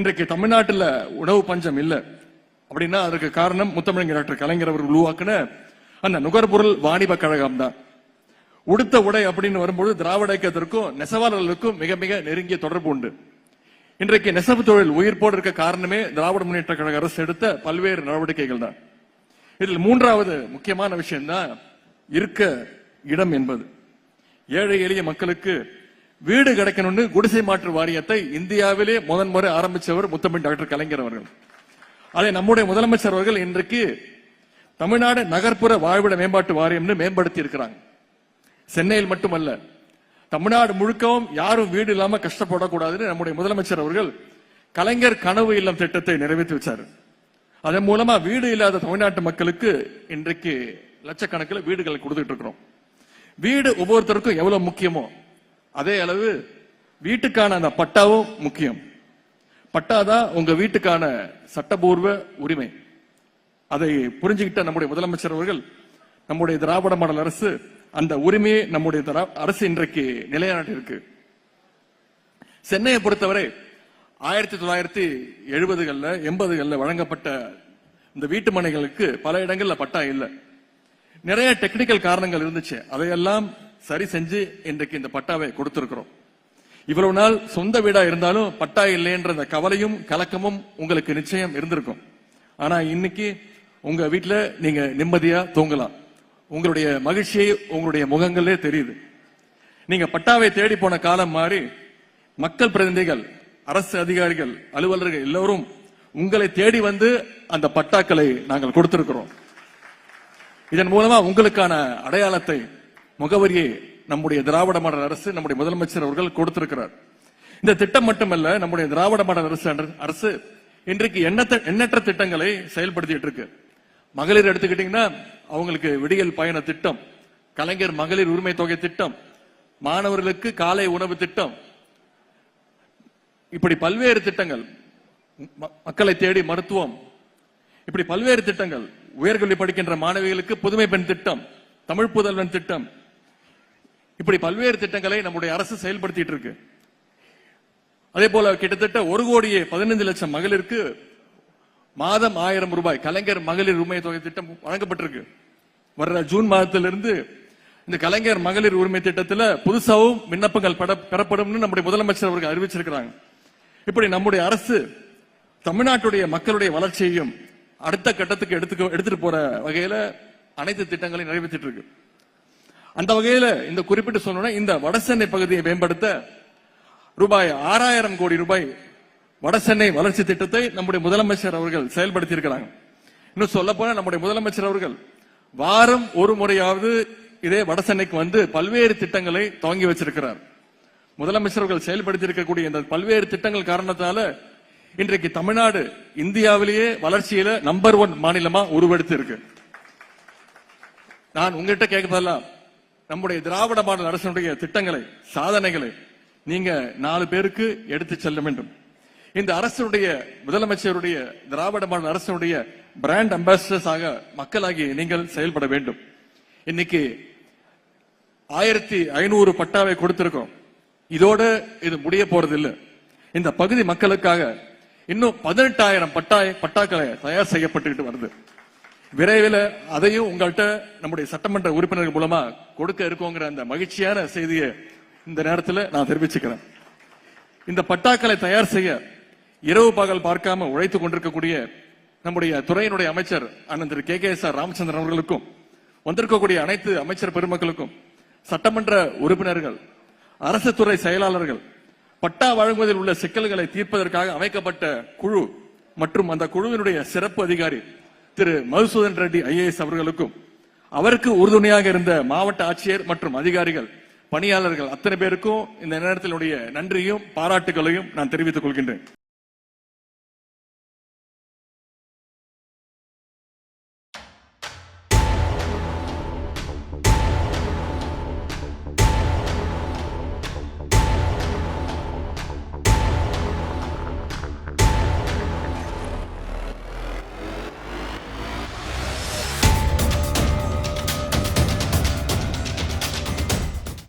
இன்றைக்கு தமிழ்நாட்டில் உணவு பஞ்சம் இல்லை. அப்படின்னா அதற்கு காரணம் முத்தமிழங்க டாக்டர் கலைஞர் அவர்கள் உருவாக்கின அந்த நுகர்பொருள் வாணிப கழகம் தான். உடுத்த உடை அப்படின்னு வரும்போது திராவிட இயக்கத்திற்கும் நெசவாளர்களுக்கும் மிக மிக நெருங்கிய தொடர்பு உண்டு. இன்றைக்கு நெசவு தொழில் உயிர்ப்போடு இருக்க காரணமே திராவிட முன்னேற்ற கழக அரசு எடுத்த பல்வேறு நடவடிக்கைகள் தான். இதில் மூன்றாவது முக்கியமான விஷயம் தான் இருக்க இடம் என்பது. ஏழை எளிய மக்களுக்கு வீடு கிடைக்கணும்னு குடிசை மாற்று வாரியத்தை இந்தியாவிலே முதன் முறை ஆரம்பிச்சவர் முத்தமிழ் டாக்டர் கலைஞர் அவர்கள். அதை நம்முடைய முதலமைச்சர் அவர்கள் இன்றைக்கு தமிழ்நாடு நகர்ப்புற வாழ்விட மேம்பாட்டு வாரியம்னு மேம்படுத்தி இருக்கிறாங்க. சென்னையில் மட்டுமல்ல தமிழ்நாடு முழுக்கவும் யாரும் வீடு இல்லாம கஷ்டப்படக்கூடாதுன்னு நம்முடைய முதலமைச்சர் அவர்கள் கலைஞர் கனவு இல்லம் திட்டத்தை நிறைவேற்றி வச்சாரு. அதன் மூலமா வீடு இல்லாத தமிழ்நாட்டு மக்களுக்கு இன்றைக்கு லட்சக்கணக்கில் வீடுகளை கொடுத்துட்டு இருக்கிறோம். வீடு ஒவ்வொருத்தருக்கும் எவ்வளவு முக்கியமோ அதே அளவு வீட்டுக்கான அந்த பட்டாவும் முக்கியம். பட்டாதான் உங்க வீட்டுக்கான சட்டபூர்வ உரிமை. அதை புரிஞ்சுக்கிட்ட நம்முடைய முதலமைச்சர் அவர்கள் நம்முடைய திராவிட மாடல் அரசு அந்த உரிமையை நம்முடைய திரா- அரசு இன்றைக்கு நிலைநாட்டி இருக்கு சென்னையை பொறுத்தவரை ஆயிரத்தி தொள்ளாயிரத்தி எழுபதுகள்ல எண்பதுகள்ல வழங்கப்பட்ட இந்த வீட்டு மனைகளுக்கு பல இடங்கள்ல பட்டா இல்லை. நிறைய டெக்னிக்கல் காரணங்கள் இருந்துச்சு. அதையெல்லாம் சரி செஞ்சு இன்றைக்கு இந்த பட்டாவை கொடுத்திருக்கிறோம். இவ்வளவு நாள் சொந்த வீடா இருந்தாலும் பட்டா இல்லைன்ற அந்த கவலையும் கலக்கமும் உங்களுக்கு நிச்சயம் இருந்திருக்கும். ஆனா இன்னைக்கு உங்க வீட்டுல நீங்க நிம்மதியா தூங்கலாம். உங்களுடைய மகிழ்ச்சியை உங்களுடைய முகங்களே தெரியுது. நீங்க பட்டாவை தேடி போன காலம் மாறி மக்கள் பிரதிநிதிகள் அரசு அதிகாரிகள் அலுவலர்கள் எல்லோரும் உங்களை தேடி வந்து அந்த பட்டாக்களை நாங்கள் கொடுத்திருக்கிறோம். இதன் மூலமா உங்களுக்கான அடையாளத்தை முகவரியை நம்முடைய திராவிட மாடல் அரசு நம்முடைய முதலமைச்சர் அவர்கள் கொடுத்திருக்கிறார். இந்த திட்டம் மட்டுமல்ல நம்முடைய திராவிட மாடல் அரசு அன்ற- அரசு இன்றைக்கு எண்ணற்ற எண்ணற்ற திட்டங்களை செயல்படுத்திட்டு இருக்கு. மகளிர் எடுத்துக்கிட்டீங்கன்னா அவங்களுக்கு விடியல் பயண திட்டம் கலைஞர் மகளிர் உரிமை தொகை திட்டம் மாணவர்களுக்கு காலை உணவு திட்டம் இப்படி பல்வேறு திட்டங்கள் ம- மக்களை தேடி மருத்துவம் இப்படி பல்வேறு திட்டங்கள் உயர்கல்வி படிக்கின்ற மாணவிகளுக்கு புதுமை பெண் திட்டம் தமிழ் புதல்வன் திட்டம் இப்படி பல்வேறு திட்டங்களை நம்முடைய அரசு செயல்படுத்திட்டு இருக்கு. அதே போல கிட்டத்தட்ட ஒரு கோடியே பதினைந்து லட்சம் மகளிருக்கு மாதம் ஆயிரம் ரூபாய் கலைஞர் மகளிர் உரிமை தொகை திட்டம் வழங்கப்பட்டிருக்கு. வர்ற ஜூன் மாதத்திலிருந்து இந்த கலைஞர் மகளிர் உரிமை திட்டத்தில் புதுசாகவும் விண்ணப்பங்கள் பெறப்படும் பெறப்படும்னு நம்முடைய முதலமைச்சர் அவர்கள் அறிவிச்சிருக்கிறாங்க. இப்படி நம்முடைய அரசு தமிழ்நாட்டுடைய மக்களுடைய வளர்ச்சியையும் அடுத்த கட்டத்துக்கு எடுத்துக்க எடுத்துட்டு போற வகையில அனைத்து திட்டங்களையும் நிறைவேற்றிட்டு இருக்கு. அந்த வகையில இந்த குறிப்பிட்டு சொல்லணும்னா இந்த வடசென்னை பகுதியை மேம்படுத்த ரூபாய் ஆறாயிரம் கோடி ரூபாய் வடசென்னை வளர்ச்சி திட்டத்தை நம்முடைய முதலமைச்சர் அவர்கள் செயல்படுத்தி இருக்கிறாங்க இன்னும் சொல்ல போனா நம்முடைய முதலமைச்சர் அவர்கள் வாரம் ஒரு முறையாவது இதே வடசென்னைக்கு வந்து பல்வேறு திட்டங்களை துவங்கி வச்சிருக்கிறார். முதலமைச்சர் அவர்கள் செயல்படுத்தி இருக்கக்கூடிய இந்த பல்வேறு திட்டங்கள் காரணத்தால இன்றைக்கு தமிழ்நாடு இந்தியாவிலேயே வளர்ச்சியில நம்பர் ஒன் மாநிலமா உருவெடுத்து இருக்கு. நான் உங்ககிட்ட கேட்கறதெல்லாம் நம்முடைய திராவிட மாடல் அரசனுடைய திட்டங்களை சாதனைகளை நீங்க நாலு பேருக்கு எடுத்து செல்ல வேண்டும். இந்த அரசனுடைய முதலமைச்சருடைய திராவிட மாடல் அரசனுடைய பிராண்ட் அம்பாசிடர்ஸ் ஆக மக்களாகி நீங்கள் செயல்பட வேண்டும். இன்னைக்கு ஆயிரத்தி ஐநூறு பட்டாவை கொடுத்திருக்கோம். இதோட இது முடிய போறது இல்லை இந்த பகுதி மக்களுக்காக இன்னும் பதினெட்டாயிரம் பட்டாய் பட்டாக்களை தயார் செய்யப்பட்டுக்கிட்டு வருது. விரைவில் அதையும் உங்கள்கிட்ட நம்முடைய சட்டமன்ற உறுப்பினர்கள் மூலமா கொடுக்க இருக்கோங்கிற அந்த மகிழ்ச்சியான செய்தியை இந்த நேரத்தில் நான் தெரிவிச்சுக்கிறேன். இந்த பட்டாக்களை தயார் செய்ய இரவு பகல் பார்க்காம உழைத்துக் கொண்டிருக்கக்கூடிய நம்முடைய துறையினுடைய அமைச்சர் அண்ணன் Thiru K K S R Ramachandran அவர்களுக்கும் வந்திருக்கக்கூடிய அனைத்து அமைச்சர் பெருமக்களுக்கும் சட்டமன்ற உறுப்பினர்கள் அரசு துறை செயலாளர்கள் பட்டா வழங்குவதில் உள்ள சிக்கல்களை தீர்ப்பதற்காக அமைக்கப்பட்ட குழு மற்றும் அந்த குழுவினுடைய சிறப்பு அதிகாரி திரு மதுசூதன் ரெட்டி ஐஏஎஸ் அவர்களுக்கும் அவருக்கு உறுதுணையாக இருந்த மாவட்ட ஆட்சியர் மற்றும் அதிகாரிகள் பணியாளர்கள் அத்தனை பேருக்கும் இந்த நேரத்தினுடைய நன்றியும் பாராட்டுகளையும் நான் தெரிவித்துக் கொள்கின்றேன்.